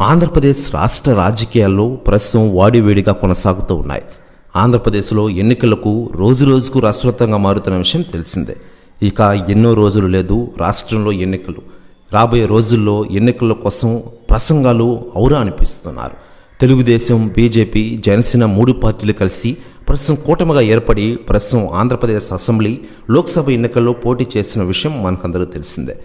ఆంధ్రప్రదేశ్ రాష్ట్ర రాజకీయాల్లో ప్రస్తుతం వాడివేడిగా కొనసాగుతూ ఉన్నాయి. ఆంధ్రప్రదేశ్లో ఎన్నికలకు రోజు రోజుకు రసవత్తంగా మారుతున్న విషయం తెలిసిందే. ఇక ఎన్నో రోజులు లేదు రాష్ట్రంలో ఎన్నికలు. రాబోయే రోజుల్లో ఎన్నికల కోసం ప్రసంగాలు ఔరా అనిపిస్తున్నారు. తెలుగుదేశం బీజేపీ జనసేన మూడు పార్టీలు కలిసి ప్రస్తుతం కూటమిగా ఏర్పడి ప్రస్తుతం ఆంధ్రప్రదేశ్ అసెంబ్లీ లోక్సభ ఎన్నికల్లో పోటీ చేసిన విషయం మనకందరూ తెలిసిందే.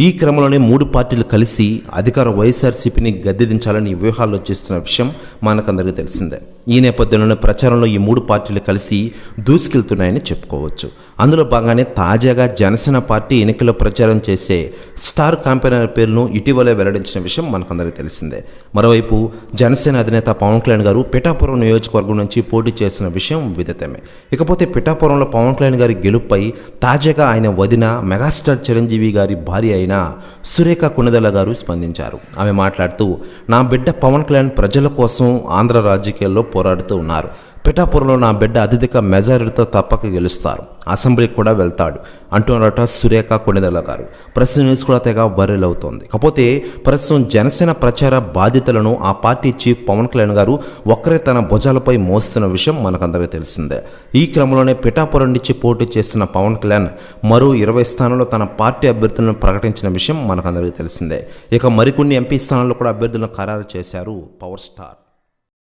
ఈ క్రమంలోనే మూడు పార్టీలు కలిసి అధికార వైఎస్ఆర్సీపీని గద్దెదించాలని వ్యూహాల్లో చేస్తున్న విషయం మనకందరికీ తెలిసిందే. ఈ నేపథ్యంలోనే ప్రచారంలో ఈ మూడు పార్టీలు కలిసి దూసుకెళ్తున్నాయని చెప్పుకోవచ్చు. అందులో భాగంగానే తాజాగా జనసేన పార్టీ ఎన్నికల్లో ప్రచారం చేసే స్టార్ క్యాంపెయినర్ పేరును ఇటీవలే వెల్లడించిన విషయం మనకందరికీ తెలిసిందే. మరోవైపు జనసేన అధినేత పవన్ కళ్యాణ్ గారు పిఠాపురం నియోజకవర్గం నుంచి పోటీ చేసిన విషయం విదితమే. ఇకపోతే పిఠాపురంలో పవన్ కళ్యాణ్ గారి గెలుపుపై తాజాగా ఆయన వదిన మెగాస్టార్ చిరంజీవి గారి భార్య అయిన సురేఖ కుణదల గారు స్పందించారు. ఆమె మాట్లాడుతూ నా బిడ్డ పవన్ కళ్యాణ్ ప్రజల కోసం ఆంధ్ర రాజకీయాల్లో పోరాడుతూ ఉన్నారు. పిఠాపురంలో నా బిడ్డ అత్యధిక మెజారిటీతో తప్పక గెలుస్తారు. అసెంబ్లీకి కూడా వెళ్తాడు. అంటున్నారట సురేఖ కొణిదల గారు. ప్రస్తుత న్యూస్ కూడా తెగ వైరల్ అవుతోంది. కాకపోతే ప్రస్తుతం జనసేన ప్రచార బాధ్యతలను ఆ పార్టీ చీఫ్ పవన్ కళ్యాణ్ గారు ఒక్కరే తన భుజాలపై మోస్తున్న విషయం మనకందరికీ తెలిసిందే. ఈ క్రమంలోనే పిఠాపురం నుంచి పోటీ చేస్తున్న పవన్ కళ్యాణ్ మరో ఇరవై స్థానాల్లో తన పార్టీ అభ్యర్థులను ప్రకటించిన విషయం మనకందరికీ తెలిసిందే. ఇక మరికొన్ని ఎంపీ స్థానాల్లో కూడా అభ్యర్థులను ఖరారు చేశారు పవర్ స్టార్.